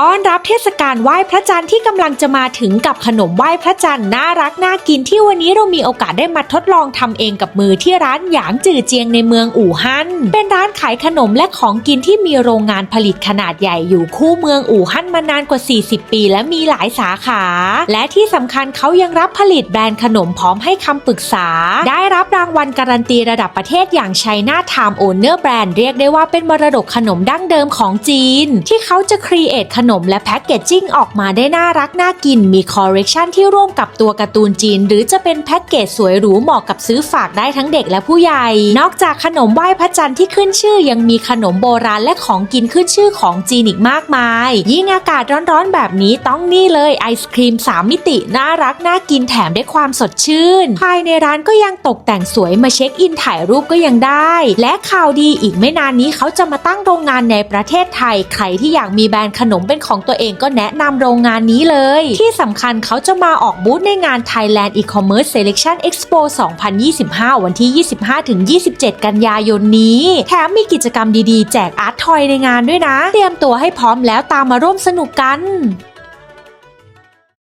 ต้อนรับเทศกาลไหว้พระจันทร์ที่กำลังจะมาถึงกับขนมไหว้พระจันทร์น่ารักน่ากินที่วันนี้เรามีโอกาสได้มาทดลองทำเองกับมือที่ร้านหยางจือเจียงในเมืองอู่ฮั่นเป็นร้านขายขนมและของกินที่มีโรงงานผลิตขนาดใหญ่อยู่คู่เมืองอู่ฮั่นมานานกว่า 40 ปี และมีหลายสาขา และที่สำคัญเขายังรับผลิตแบรนด์ขนมพร้อมให้คำปรึกษา ได้รับรางวัลการันตีระดับประเทศอย่าง China Time Owner Brand เรียกได้ว่าเป็นมรดกขนมดั้งเดิมของจีน ที่เขาจะครีเอทขนนมและแพ็กเกจจิ้งออกมาได้น่ารักน่ากิน มีคอร์เรคชันที่ร่วมกับตัวการ์ตูนจีน หรือจะเป็นแพ็กเกจสวยหรูเหมาะกับซื้อฝากได้ทั้งเด็กและผู้ใหญ่ นอกจากขนมไหว้พระจันทร์ที่ขึ้นชื่อ ยังมีขนมโบราณและของกินขึ้นชื่อของจีนอีกมากมาย ยิ่งอากาศร้อนๆแบบนี้ต้องนี่เลยไอศครีม 3 มิติน่ารักน่ากินแถมได้ความสดชื่น ภายในร้านก็ยังตกแต่งสวยมาเช็คอินถ่ายรูปก็ยังได้ และข่าวดีอีกไม่นานนี้เขาจะมาตั้งโรงงานในประเทศไทยใครที่อยากมีแบรนด์ขนมเป็นของตัวเองก็แนะนำโรงงานนี้เลย ที่สำคัญเขาจะมาออกบูธในงาน Thailand E-commerce Selection Expo 2025 วันที่ 25-27 กันยายนนี้ แถมมีกิจกรรมดีๆ แจกอาร์ตทอยในงานด้วยนะ เตรียมตัวให้พร้อมแล้วตามมาร่วมสนุกกัน